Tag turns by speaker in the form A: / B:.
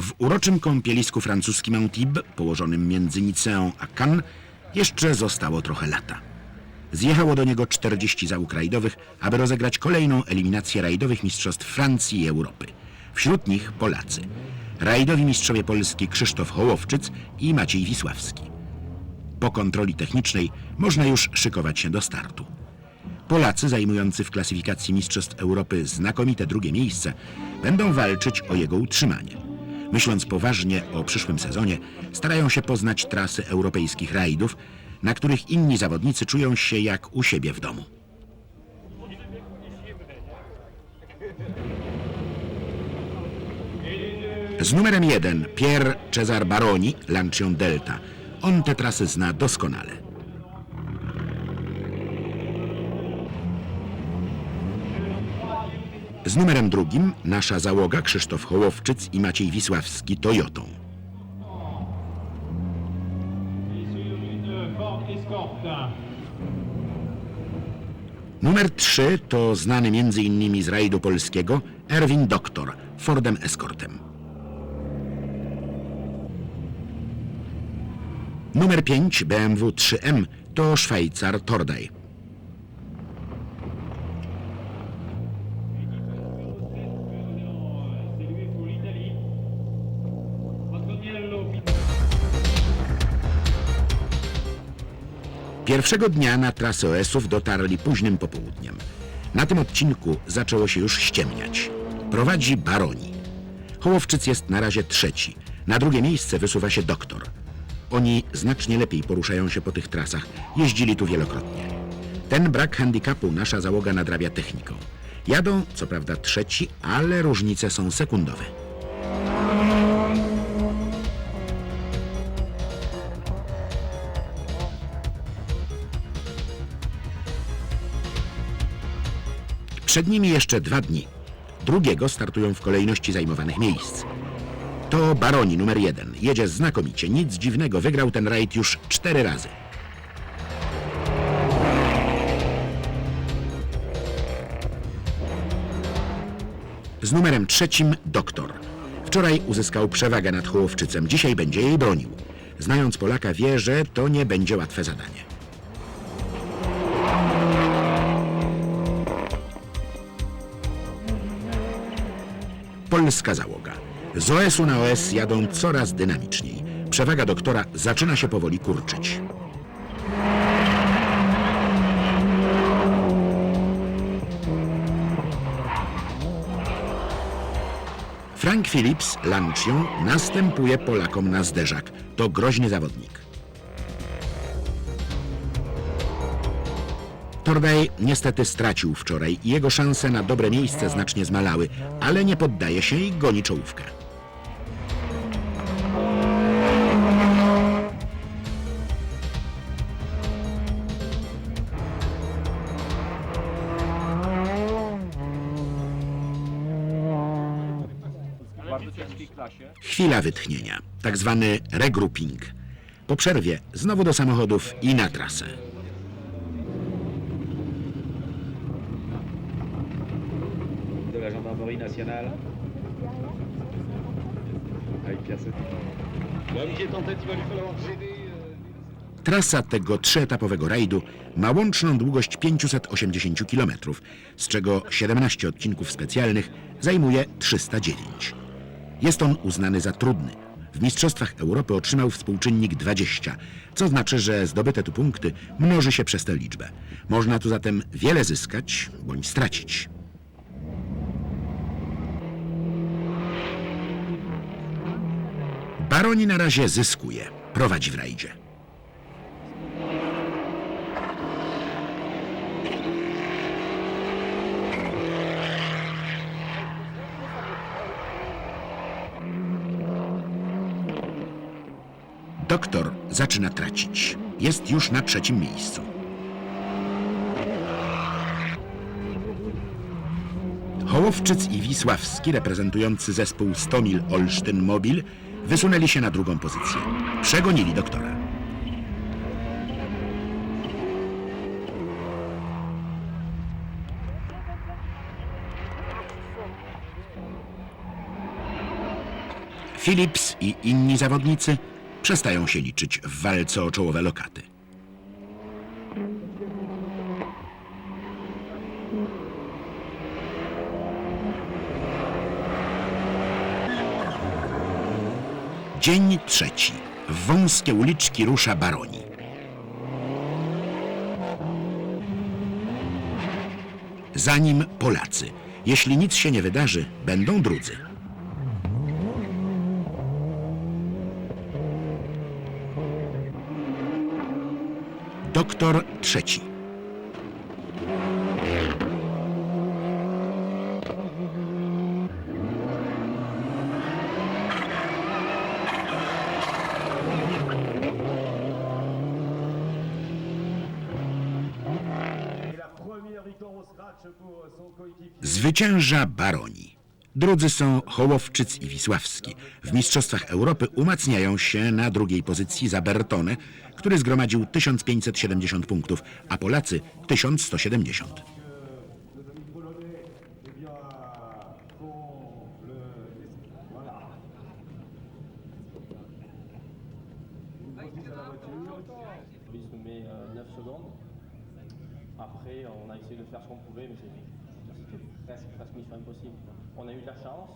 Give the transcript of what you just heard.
A: W uroczym kąpielisku francuskim Antibes, położonym między Niceą a Cannes, jeszcze zostało trochę lata. Zjechało do niego 40 załóg rajdowych, aby rozegrać kolejną eliminację rajdowych mistrzostw Francji i Europy. Wśród nich Polacy. Rajdowi mistrzowie Polski Krzysztof Hołowczyc i Maciej Wisławski. Po kontroli technicznej można już szykować się do startu. Polacy zajmujący w klasyfikacji Mistrzostw Europy znakomite drugie miejsce będą walczyć o jego utrzymanie. Myśląc poważnie o przyszłym sezonie, starają się poznać trasy europejskich rajdów, na których inni zawodnicy czują się jak u siebie w domu. Z numerem 1 Pier Cesar Baroni, Lancion Delta. On te trasy zna doskonale. Z numerem drugim nasza załoga Krzysztof Hołowczyc i Maciej Wisławski Toyotą. Numer 3 to znany m.in. z rajdu polskiego Erwin Doktor Fordem Escortem. Numer 5 BMW 3M to Szwajcar Tordaj. Pierwszego dnia na trasę OS-ów dotarli późnym popołudniem. Na tym odcinku zaczęło się już ściemniać. Prowadzi Baroni. Hołowczyc jest na razie trzeci. Na drugie miejsce wysuwa się doktor. Oni znacznie lepiej poruszają się po tych trasach. Jeździli tu wielokrotnie. Ten brak handicapu nasza załoga nadrabia techniką. Jadą, co prawda trzeci, ale różnice są sekundowe. Przed nimi jeszcze dwa dni. Drugiego startują w kolejności zajmowanych miejsc. To Baroni numer jeden. Jedzie znakomicie. Nic dziwnego, wygrał ten rajd już cztery razy. Z numerem trzecim Doktor. Wczoraj uzyskał przewagę nad Hołowczycem. Dzisiaj będzie jej bronił. Znając Polaka wie, że to nie będzie łatwe zadanie. Polska załoga. Z OS-u na OS jadą coraz dynamiczniej. Przewaga doktora zaczyna się powoli kurczyć. Frank Phillips, Lancią, następuje Polakom na zderzak. To groźny zawodnik. Tordaj niestety stracił wczoraj jego szanse na dobre miejsce znacznie zmalały, ale nie poddaje się i goni czołówkę. Chwila wytchnienia, tak zwany regrouping. Po przerwie znowu do samochodów i na trasę.
B: La gendarmerie nationale. Avec Pierre. L'homme qui est en tête, il va lui falloir
A: Trasa tego trzyetapowego rajdu ma łączną długość 580 km, z czego 17 odcinków specjalnych zajmuje 309. Jest on uznany za trudny. W Mistrzostwach Europy otrzymał współczynnik 20, co znaczy, że zdobyte tu punkty mnoży się przez tę liczbę. Można tu zatem wiele zyskać bądź stracić. Baroni na razie zyskuje, prowadzi w rajdzie. Doktor zaczyna tracić. Jest już na trzecim miejscu. Hołowczyc i Wisławski, reprezentujący zespół Stomil Olsztyn Mobil, wysunęli się na drugą pozycję. Przegonili doktora. Phillips i inni zawodnicy przestają się liczyć w walce o czołowe lokaty. Dzień trzeci. W wąskie uliczki rusza Baroni. Za nim Polacy. Jeśli nic się nie wydarzy, będą drudzy. Doktor trzeci. Zwycięża Baroni. Drudzy są Hołowczyc i Wisławski. W Mistrzostwach Europy umacniają się na drugiej pozycji za Bertone, który zgromadził 1570 punktów, a Polacy 1170.
C: Il se met euh, 9 secondes. Après, on a essayé de faire ce qu'on pouvait, mais c'était presque, presque mission impossible. On a eu de la chance.